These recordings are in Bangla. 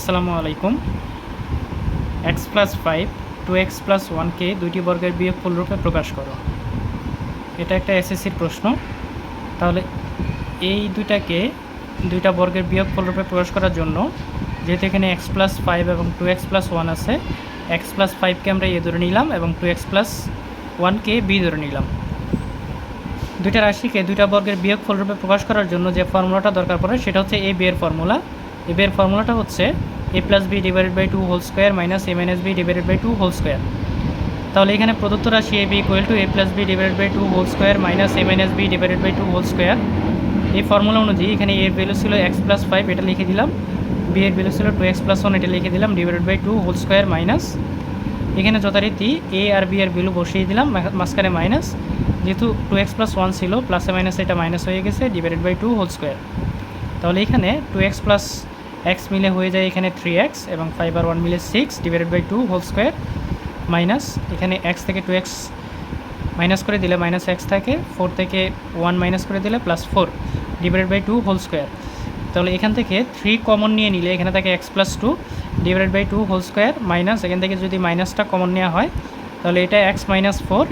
আসসালামু আলাইকুম। X plus five two x plus ওয়ানকে দুইটি বর্গের বিয়োগফল রূপে প্রকাশ করো। এটা একটা এসএসসির প্রশ্ন। তাহলে এই দুইটাকে দুইটা বর্গের বিয়োগফল রূপে প্রকাশ করার জন্য যেহেতু এখানে এক্স প্লাস ফাইভ এবং টু এক্স প্লাস ওয়ান আছে এক্স প্লাস ফাইভকে আমরা এ ধরে নিলাম এবং টু এক্স প্লাস ওয়ানকে বি ধরে নিলাম। দুইটা রাশিকে দুইটা বর্গের বিয়োগফল রূপে প্রকাশ করার জন্য যে ফর্মুলাটা দরকার পড়ে সেটা হচ্ছে এ বি এর ফর্মুলা। এ বি এর ফর্মুলাটা হচ্ছে a plus b divided by two whole square minus M এন S b divided by two whole square তাহলে এখানে প্রদত্ত রাশি a b equal to a plus b divided by two whole square minus M এন S b divided by two whole square এই ফর্মুলা অনুযায়ী এখানে এর ভ্যালু ছিল এক্স প্লাস ফাইভ এটা লিখে দিলাম। বি এর ভ্যালু ছিল টু এক্স প্লাস ওয়ান এটা লিখে দিলাম divided by two whole square minus এখানে যথারীতি এ আর বি এর ভ্যালু বসিয়ে দিলাম মাঝখানে মাইনাস যেহেতু টু এক্স প্লাস ওয়ান ছিল প্লাসে মাইনাস এটা মাইনাস হয়ে গেছে divided by two whole square তাহলে এখানে টু এক্স প্লাস এক্স মিলে হয়ে যায় এখানে থ্রি এক্স এবং ফাইভ আর ওয়ান মিলে six divided by two whole square minus এখানে এক্স থেকে টু এক্স মাইনাস করে দিলে মাইনাস এক্স থাকে ফোর থেকে ওয়ান মাইনাস করে দিলে plus four divided by two whole square তাহলে এখান থেকে থ্রি কমন নিয়ে নিলে এখানে থাকে x plus two divided by two whole square minus এখান থেকে যদি মাইনাসটা কমন নেওয়া হয়, তাহলে এটা x minus four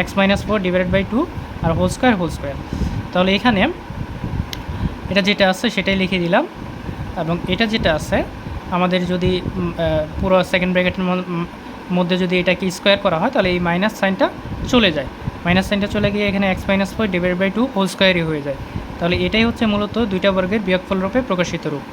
x minus four divided by two R whole square whole square তাহলে এখানে এটা যেটা আছে সেটাই লিখে দিলাম। এবং এটা যেটা আছে, আমাদের যদি পুরো সেকেন্ড ব্র্যাকেটের মধ্যে যদি এটাকে স্কোয়ার করা হয়, তাহলে এই মাইনাস সাইনটা চলে যায়। মাইনাস সাইনটা চলে গিয়ে এখানে x minus four divide by two whole স্কোয়ারই হয়ে যায়। তাহলে এটাই হচ্ছে মূলত দুইটা বর্গের বিয়োগফল রূপে প্রকাশিত রূপ।